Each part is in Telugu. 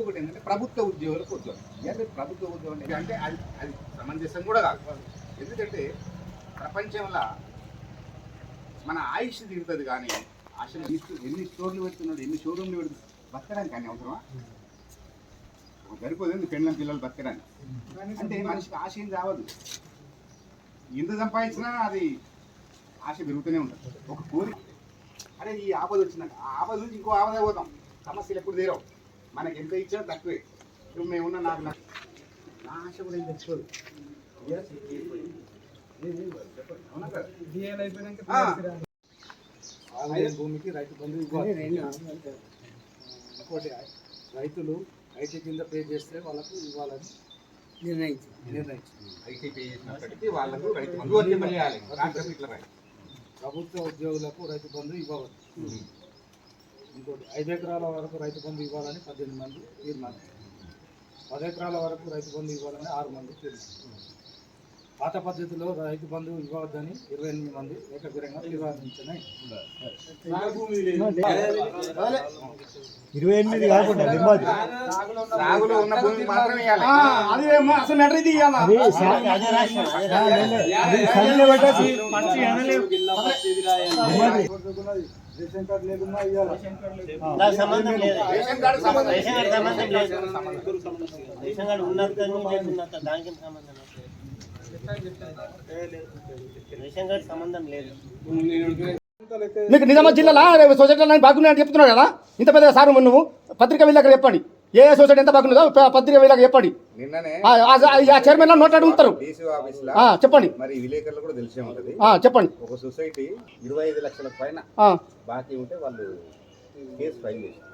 ఇంకొకటి ఏంటంటే ప్రభుత్వ ఉద్యోగులకు ఉద్యోగం. ప్రభుత్వ ఉద్యోగం అంటే- అది అది సమంజసం కూడా కాదు. ఎందుకంటే ప్రపంచంలో మన ఆయుష్ తిరుగుతుంది కానీ అసలు ఎన్ని ఎన్ని స్టోర్లు పెడుతున్నాడు ఎన్ని షోరూమ్లు పెడుతున్నాడు బతకడానికి కానీ అవసరమా? సరిపోతుంది పెళ్ళం పిల్లలు బతకడానికి? అంటే మనిషికి ఆశ ఏం రావద్దు. ఎంత సంపాదించినా అది ఆశ పెరుగుతూనే ఉంటుంది. ఒక కోరిక. అరే ఈ ఆపద వచ్చిందంట ఆ ఆపద నుంచి ఇంకో ఆపద పోతాం. సమస్యలు ఎప్పుడు తీరవు. మనకి ఎంత ఇచ్చినా తక్కువే. ఇప్పుడు మేమున్న నాకు నా ఆశ కూడా ఏం తెచ్చుకోదు. భూమికి రైతు బంధు రైతులు ఐటీ కింద పే చేస్తే వాళ్ళకు ఇవ్వాలని నిర్ణయించింది నిర్ణయించింది ఐటీ పే చేసినప్పటికీ వాళ్ళకు రైతు బంధు. ప్రభుత్వ ఉద్యోగులకు రైతు బంధు ఇవ్వవచ్చు ఇంకోటి ఐదు ఎకరాల వరకు రైతు బంధు ఇవ్వాలని పద్దెనిమిది మంది తీర్మానించారు. పది ఎకరాల వరకు రైతు బంధు ఇవ్వాలని ఆరు మంది తీర్మానించారు. పాత పద్ధతిలో రైతు బంధు ఇవ్వవద్దని ఇరవై ఎనిమిది మంది ఏకగ్రంగా తీర్మానించినాయి ఇరవై ఎనిమిది కాకుండా. రేషన్ కార్డు లేదు. రేషన్ కార్డు సంబంధం రేషన్ కార్డు సంబంధం లేదు. రేషన్ కార్డు ఉన్నంత దానికి సంబంధం సంబంధం లేదు మీకు నిజామాబాద్ జిల్లాలో? సొసైటీలో బాగున్నాయని చెప్తున్నావు కదా? ఇంత పెద్ద సారు నువ్వు? పత్రిక వీళ్ళకి చెప్పండి. ఏ ఏ సొసైటీ ఎంత బాగున్నదో పత్రిక వీళ్ళకి చెప్పండి. నిన్ననే ఆ, ఆ- ఆ చైర్మన్ నోట్ అడుగుతారు డీసీ ఆఫీస్లో ఆ, చెప్పండి. మరి విలేకరులు కూడా తెలిసే ఉంటది. ఆ, చెప్పండి. ఒక సొసైటీ ఇరవై ఐదు లక్షల పైన ఆ, బాకీ ఉంటే వాళ్ళు కేసు ఫైల్ చేస్తారు.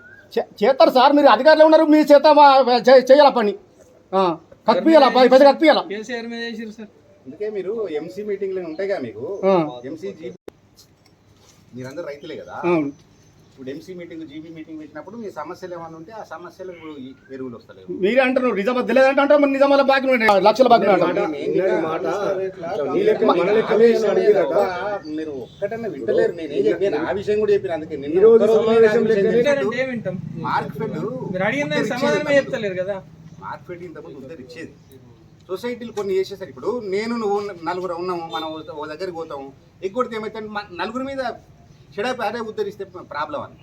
సార్. మీరు అధికారులు ఉన్నారు? మీ చేత చేయాలా పని? కప్పియాలా పైసలు కప్పియాలా కేసీఆర్ మీద చేసిరు సార్. అందుకే మీరు ఎంసీ మీటింగ్లు ఉంటాయిగా మీకు. ఆ, ఎంసీ జీబీ మీరందరూ రైతులే కదా. ఇప్పుడు ఎంసీ మీటింగ్ జీబీ మీటింగ్ పెట్టినప్పుడు మీ సమస్యలు ఏమైనా ఉంటే ఆ సమస్యలకు ఈ ఎరువులు వస్తలేవు. మీరే అంటున్నారు నిజామాబాద్ తెలియదంటే అంటారు మరి నిజామాబాద్ ఉన్నాయి, లక్షల అంటారు. మీరు ఒక్కటన్నా వింటలేరు నేను చెప్పాను ఆ విషయం కూడా చెప్పిన అందుకే నిన్న ఒక్కరోజు నేను ఆ విషయం చెప్పాను. మార్కెట్ మీరు అడిగిన సమాధానమే చెప్తలేరు కదా. మార్కెట్ ఇంతకుముందు ఉద్దరు ఇచ్చేది సొసైటీలు కొన్ని చేసేసరికి ఇప్పుడు నేను నువ్వు నలుగురు ఉన్నాము మనం ఓ- ఓ దగ్గరికి పోతాము. ఎగ్గొడితే ఏమైతే నలుగురి మీద చెడపి అదే ఉద్ధరిస్తే ప్రాబ్లం అని.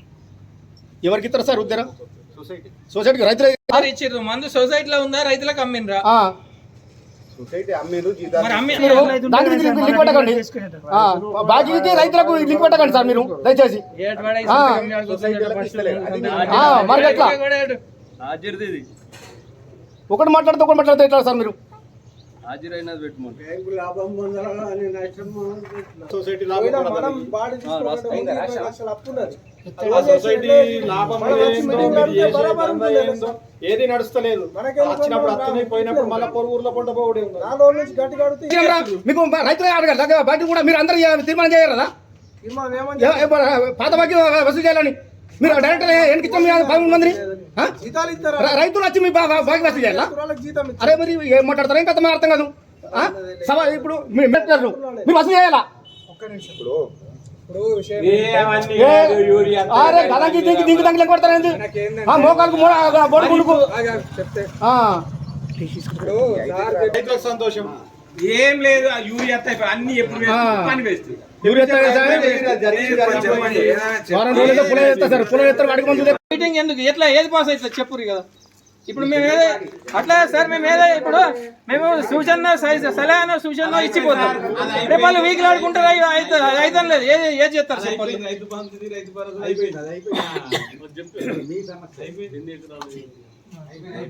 ఎవరికి ఇస్తారు సార్ ఉద్దరం సొసైటీ. సొసైటీకి రైతులు సార్ ఇచ్చిర్రు. మందు సొసైటీలో ఉందా? రైతులకు అమ్మిండ్రా? సొసైటీ అమ్మేరు బాకీకి రైతులకు లింక్ పెట్టకండి సార్ మీరు. దయచేసి. ఎట్లా? ఒకటి మాట్లాడితే ఒకటి మాట్లాడితే ఎట్లా సార్ మీరు? హాజరైనది పెట్టుకోండి సొసైటీ లాభం ఏందో, నడుస్తలేదు. వచ్చినప్పుడు అత్తనే పోయినప్పుడు మళ్ళీ. పొరుగురులో పంట పోవడే? మీకు రైతులే అడగాలి దగ్గర బాకీ కూడా మీరు అందరూ తీర్మానం ఏ- పాత బాకీ వసూలు చేయాలని. మీరు డైరెక్ట్ ఎన్నికి ఇచ్చాం మీ పదమూడు మందిని? రైతులు వచ్చి మీ బా- బా- బాకీ వసూలు చేయాలా? అరే మరి ఏం మాట్లాడతారు? ఏం కథ అర్థం కాదు? సభ ఇప్పుడు మీరు మీరు వసూలు చేయాలా? ఒక్క నిమిషం ఇప్పుడు. అరే ఆ మోకాలకు. ఇప్పుడు సంతోషం. ఏం లేదు ఆ యూరియా టైప్ అన్ని ఎప్పుడు ఆ. పని వేస్ట్. ఎవరు ఎత్తారు సార్? వారం రోజులతో పుల్ల ఎత్తారు సార్ పుల్ల ఎత్తారు వాడికి మందు లేదు. మీటింగ్ ఎందుకు? ఎట్లా? ఏది పాస్ అవుతుంది చెప్పురు కదా. ఇప్పుడు మేము ఏదో అట్లా సార్ మేము ఏదో ఇప్పుడు మేము సూచన సై- సలహా సూచన ఇచ్చిపోతాం. రేపు వాళ్ళు వీకులు ఆడుకుంటారు అయితే లేదు. ఏది ఏది చేస్తారు చెప్పండి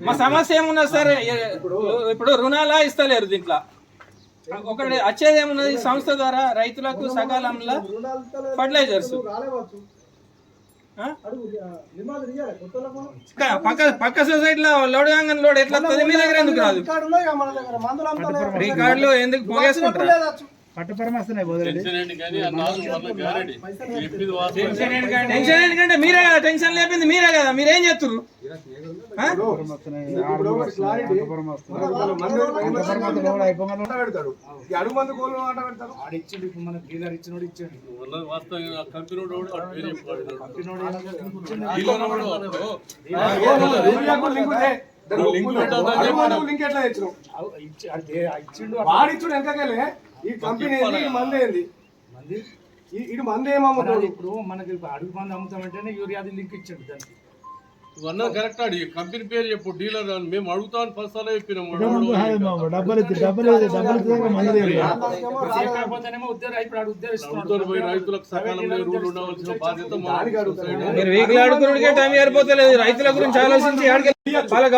మా సమస్య. ఏమున్నది సార్? ఇప్పుడు రుణాలా ఇస్తలేరు దీంట్లో? ఒకటి వచ్చేది ఏమున్నది? సంస్థ ద్వారా రైతులకు సకాలంలో. ఫర్టిలైజర్స్. పక్క పక్క సొసైటీలో లోడ్ కాగానే లోడ్ ఎట్లా మీ దగ్గర ఎందుకు రాదు. రికార్డులు ఎందుకు పోగేసుకుంటారా? టెన్షన్ ఎందుకంటే మీరే కదా టెన్షన్ లేపింది మీరే కదా మీరేం చేస్తున్నారు ఇచ్చిండు. వాడిచ్చుడు ఎంతకెళ్ళే ఈ కంపెనీ మంది? ఏంది మంది ఇటు మంది ఏమమ్ముతాడు ఇప్పుడు మనకి అడుగు మంది అమ్ముతామంటేనే యూరియాది లింక్ ఇచ్చిండు దానికి. ఇవన్నీ కరెక్ట్ అడి కంపెనీ పేరు చెప్పు డీలర్ అని. మేము అడుగుతాను ఫస్ట్ అలా చెప్పినాము రైతులకు సకాలంలో రూల్ ఉండవలసిన బాధ్యత మన మీరు వీకులు ఆడుకున్నకే టైం సరిపోతలేదు రైతుల గురించి ఆలోచించి ఆడికి పాలక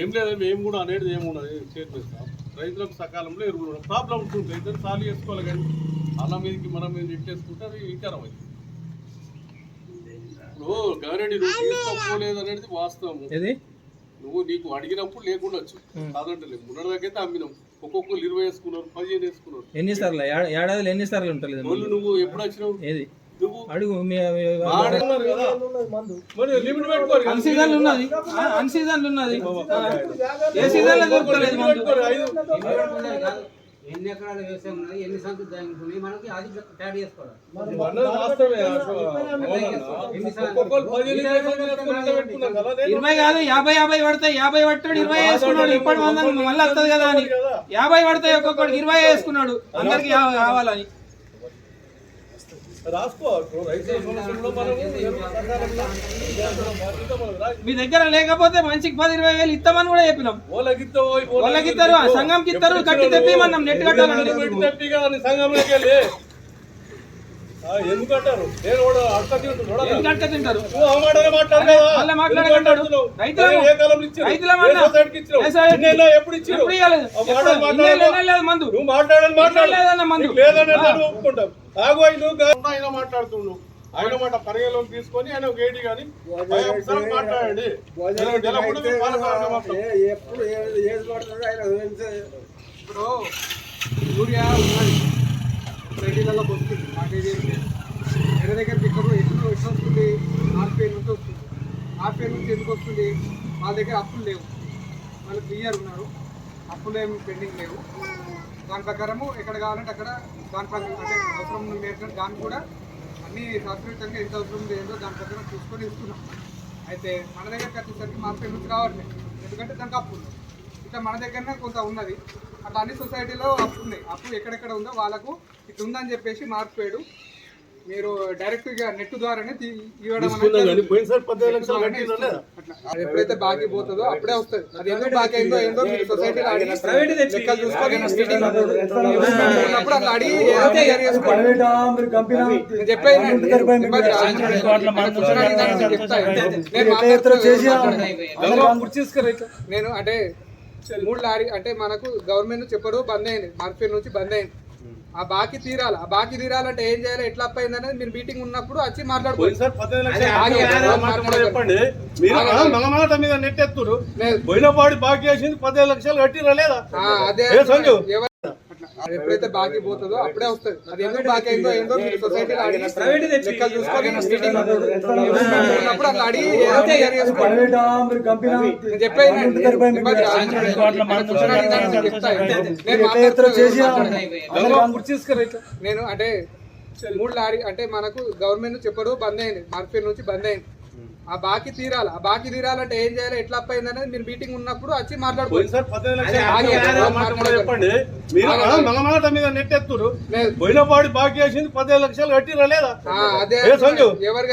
ఏం లేదండి మేము కూడా అనేది ఏమున్నది చేర్పిస్తాం రైతులకు సకాలంలో ఎరువులు ప్రాబ్లం ఉంటుంది రైతులు సాలు చేసుకోవాలి కానీ అలా మీదకి మనం మీద ఇట్టేసుకుంటే అది వికారం అయింది ఇప్పుడు తీసుకోలేదు అనేది వాస్తవం. నువ్వు నీకు అడిగినప్పుడు లేకుండొచ్చు కాదంటే లేదు మున్నడదాకైతే అమ్మినాం. ఒక్కొక్కరు ఇరవై వేసుకున్నారు పదిహేను వేసుకున్నారు. ఎన్నిసార్లు ఏడాదిలో ఎన్నిసార్లు ఉంటలేదు వాళ్ళు నువ్వు ఎప్పుడు వచ్చినావు? ఏది? అడుగు అన్ సీజన్ ఉన్నది. అన్ సీజన్ ఉన్నది. ఆ. ఏ సీజన్లో. ఎన్ని ఎకరాల వ్యవసాయం ఉన్నది? ఎన్ని సంఖ్య దానికి మనకి అది ట్యాడ్ చేసుకోవాలి. ఇరవై కదా యాభై యాభై పడతాయి యాభై పట్టాడు ఇరవై వేసుకున్నాడు. ఇప్పటి వంద మళ్ళీ వస్తుంది కదా అని. యాభై పడతాయి ఒక్కొక్కడికి ఇరవై వేసుకున్నాడు. అందరికి కావాలని. మీ దగ్గర లేకపోతే మనిషికి పది ఇరవై వేలు ఇస్తామని కూడా చెప్పినాం వాళ్ళకి ఇస్తారు, సంఘంకి ఇస్తారు, కట్టి? తెప్పిమన్నాం, నెట్ కట్టాలని. సంఘంలోకి వెళ్ళి. ఆ, ఎందుకంటారు నేను కూడా ఎందుకంటే తింటారు నువ్వు ఆ మాటనే మాట్లాడు కదా. వాళ్ళే ఎందుకు మాట్లాడకంటాడు. మాట్లాడుతున్నావు? రైతుల ఏ కాలంలో ఇచ్చారు? రైతుల ఏ మాట. సొసైటీకి ఇచ్చారు? ఏ సొసైటీ? ఇన్నేళ్ళో ఎప్పుడు ఇచ్చారు? ఎప్పుడు ఇవ్వలేదు ఆ మాట ఎప్పుడు? మాట్లాడు. ఇన్నేళ్ళు ఎన్నెళ్ళు మందు లేదన్న ఒప్పుకుంటాం ఆగు ఆయన గా- ఆయన మాట పరిగణలోకి తీసుకొని ఆయన ఒక ఏడి కానీ మాట్లాడండి. ఎప్పుడు ఏది పడుతుందో ఆయన ఇప్పుడు యూరియా ఉన్నది రెడ్డిలలో వస్తుంది. వేరే దగ్గరికి ఎక్కడ ఎప్పుడు ఎట్లా వస్తుంది? ఆర్పీఐ నుంచి వస్తుంది. ఆర్పీఐ నుంచి ఎందుకు వస్తుంది? వాళ్ళ దగ్గర అప్పులు లేవు. వాళ్ళు క్లియర్ ఉన్నారు. అప్పులు ఏమి పెండింగ్ లేవు. దాని ప్రకారము ఎక్కడ కావాలంటే అక్కడ దాని ప్రకారం అంటే అవసరం మేరకు దాన్ని కూడా అన్ని శాస్త్రీయంగా ఎంత అవసరం ఉంది దాని ప్రకారం చూసుకొని ఇస్తున్నాం అయితే మన దగ్గరికి వచ్చేసరికి మార్కెట్ నుంచి రావట్లేదు ఎందుకంటే దానికి అప్పు ఉంది ఇట్లా మన దగ్గరనే కొంత ఉన్నది. అట్లా అన్ని సొసైటీలో అప్పు ఉన్నాయి అప్పు ఎక్కడెక్కడ ఉందో వాళ్ళకు ఇట్లా ఉందని చెప్పేసి మార్పేడు మీరు డైరెక్ట్గా నెట్ ద్వారానే ఎప్పుడైతే బాకీ పోతుందో అప్పుడే వస్తుంది. అది ఎందుకు బాకీ అయిందో ఏందో మీరు సొసైటీలో అడిగి లెక్కలు చూసుకొని అట్లా చెప్పేది. నేను అంటే మూడు లారీ అంటే మనకు గవర్నమెంట్ నుంచి ఎప్పుడో బంద్ అయింది. మార్కెట్ నుంచి బంద్ అయింది. ఆ బాకీ తీరాలి ఆ బాకీ తీరాలంటే ఏం చేయాలి ఎట్లా అప్ అయింది అనేది మీరు మీటింగ్ ఉన్నప్పుడు వచ్చి మాట్లాడుకోవచ్చు పోయినసారి పద్దెనిమిది లక్షలు ఆగి, కట్టినా ఆగి, మాట కూడా చెప్పండి మీరు ఆగి, ఆ, ఆగి. మగ మాట మీద. పోయిన పాడి బాకీ వేసింది పదిహేను లక్షలు కట్టిరా లేదా అదే సంజు? అది ఎప్పుడైతే బాకీ పోతుందో అప్పుడే వస్తుంది. అది ఎందుకు బాకీ అయిందో ఏందో మీరు లెక్కలు చూసుకొని అట్లా అడిగి నేను అంటే మూడు లారీ అంటే మనకు గవర్నమెంట్ నుంచి ఎప్పుడో బంద్ అయింది. మార్కెట్ నుంచి బంద్ అయింది. ఆ బాకీ తీరాలి. ఆ బాకీ తీరాలంటే ఏం చేయాలి? ఎట్లా అప్ అయింది అనేది మీరు మీటింగ్ ఉన్నప్పుడు వచ్చి పద్దెనిమిది లక్షలు లేదు. బాకీ వేసింది పదిహేను లక్షలు కట్టిరా? ఎవరు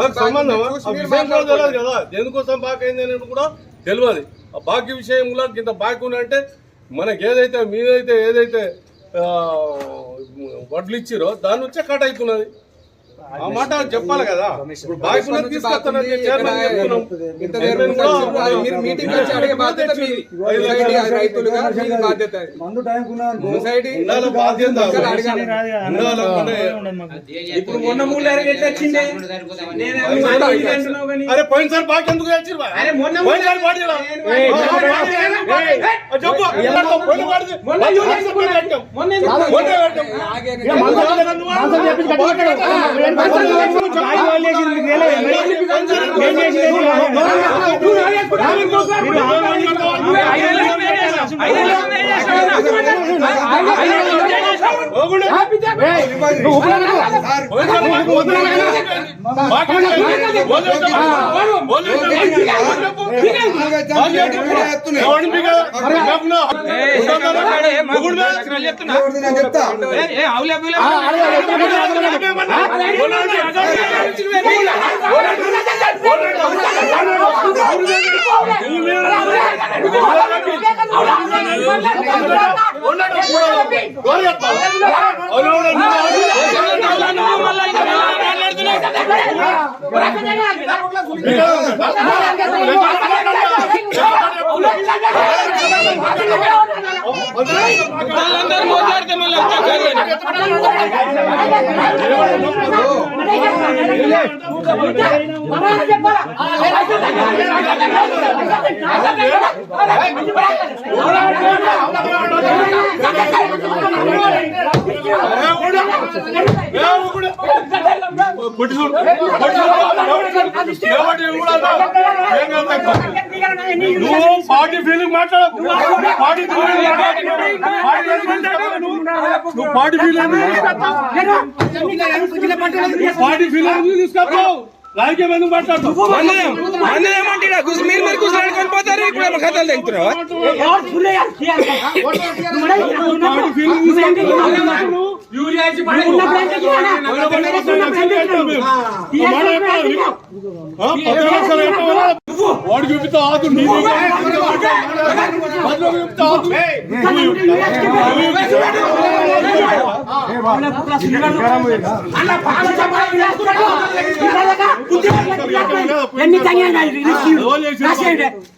బాకీ సంబంధం. కదా. దేనికోసం బాకీ అయింది అనేది కూడా తెలియదు. ఆ బాకీ విషయంలో ఇంత బాకీ ఉందంటే మనకి ఏదైతే మీదైతే ఏదైతే వడ్లు ఇచ్చిరో దాని నుంచే కట్ అవుతున్నది. ఆ మాట చెప్పాలి కదా ఇప్పుడు బాయ్స్ తీసుకొస్తానని చైర్మన్ చెప్తున్నాం ఇంత మీరు మీటింగ్ వచ్చి అడిగే బాధ్యత మీది సొసైటీ రైతులుగా మీది బాధ్యత మందు ఉన్నాను సొసైటీ ఉండాలి బాధ్యత. ఇప్పుడు మొన్న మూడు వచ్చింది అరే పోయినసారి బాగా ఎందుకు తెచ్చిర్రు బా? పోయినసారి పాడిరా? ఆ, చెప్పు ఎవరితో పోయిన వాడిది? మందు తీసుకొని పెట్టాం. మొన్నే పెట్టాం. ఇక మాంసం మాంసం చేపించి కట్టి పెట్టాడు. ఏం నువ్వు పార్టీ ఫీలింగ్ మాట్లాడు పార్టీ నువ్వు పార్టీ ఫీలింగ్ పార్టీ ఫీలింగ్ తీసుకొస్తావు రాజకీయం ఎందుకు మాట్లాడతావు మీరు మరి కూర్చొని వెళ్ళిపోతారు ఇప్పుడు ఏమో కథలు తెగుతున్నావా ఫీలింగ్ తీసుకొస్తావు వాడు చూపిస్తా ఆదు నీ చూపిస్తా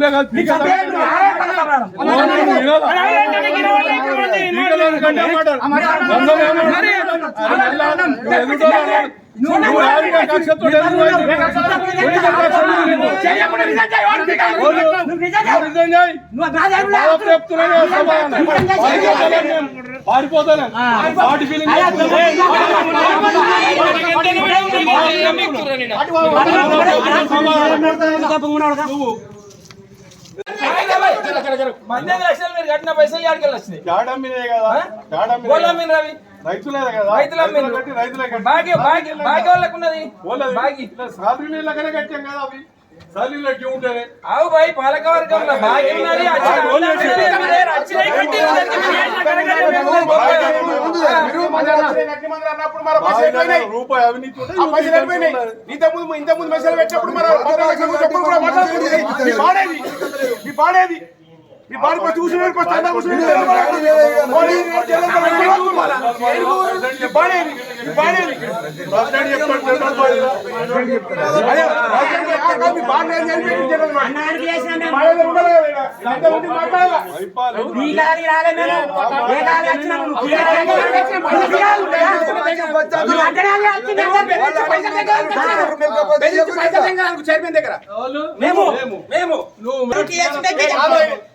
పని అవులే కాదు నువ్వు రాజకీయ కక్షతో పారిపోతాను పార్టీ ఫీలింగ్ పద్దెనిమిది లక్షలు. మీరు కట్టిన పైసలు ఎక్కడికి మీద రవి రైతులే కదా రైతుల. రైతులు బాగి బాగి బాగి వాళ్ళకు ఉన్నది పోలేదు. బాగి లెక్కనే కట్టాం కదా అవి. సాలీలు ఉన్నది అచ్చిన. మీరు కట్టి ఉన్నది. మీరు. రూపాయి అవినీతి ఉంటే అయిపోయినాయి. ఇంతకుముందు ఇంతకుముందు మెసేజ్ పెట్టినప్పుడు మన పది లక్షలు చెప్పులు కూడా మాట్లాడుతుంది మీ పాడేది మీ పాడేది ఉండాలి కదా ఈడ. ఇంతకుముందు మాట్లాడాలా? అయిపోవాలి. చైర్మన్ దగ్గర మేము మేము అంతకుముందు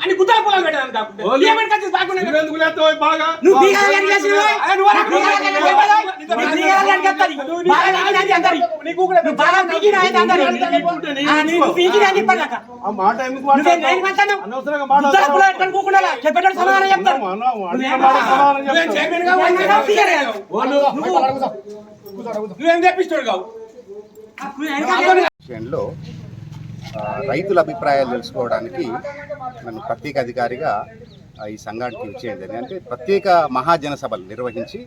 అని గుట్టల పొలం పెట్టాను కాకుండా. ఏమని కచ్చి బాగుండే నువ్వెందుకు లేస్తావు? బాగా నువ్వు చేసినావు చెప్తాది. బాగా బాగా అని. ఆ మాట ఎందుకు? నేను. అనవసరంగా గుట్టల పొలం. పెట్టుకొని? చెప్పేటోడు. చైర్మన్గా తెప్పిస్తాడు కావు? రైతుల అభిప్రాయాలు తెలుసుకోవడానికి నన్ను ప్రత్యేక అధికారిగా ఈ సంఘానికి వచ్చేయండి అంటే ప్రత్యేక మహాజన సభలు నిర్వహించి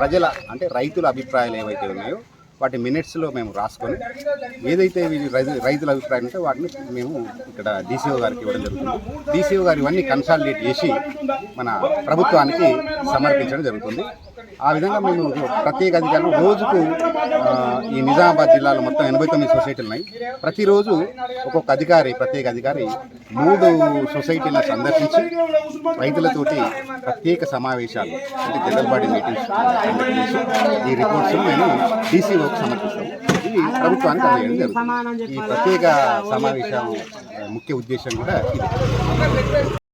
ప్రజల అంటే రైతుల అభిప్రాయాలు ఏవైతే ఉన్నాయో వాటి మినిట్స్లో మేము రాసుకొని ఏదైతే వీరి రైతు రైతుల అభిప్రాయం ఉంటే వాటిని మేము ఇక్కడ డీసీఓ గారికి ఇవ్వడం జరుగుతుంది. డీసీఓ గారు ఇవన్నీ కన్సాలిడేట్ చేసి మన ప్రభుత్వానికి సమర్పించడం జరుగుతుంది. ఆ విధంగా మేము ప్రత్యేక అధికారులు రోజుకు ఈ నిజామాబాద్ జిల్లాలో మొత్తం ఎనభై తొమ్మిది సొసైటీలు ఉన్నాయి. ప్రతిరోజు ఒక్కొక్క అధికారి ప్రత్యేక అధికారి మూడు సొసైటీలను సందర్శించి రైతులతోటి ప్రత్యేక సమావేశాలు అంటే జనరల్ బాడీ మీటింగ్స్ ఈ రిపోర్ట్స్ మేము డీసీఓకి సమర్పిస్తాం. ఇది ప్రభుత్వానికి అందజేయడం జరుగుతుంది. ఈ ప్రత్యేక సమావేశం ఆ, ముఖ్య ఉద్దేశం కూడా ఇది.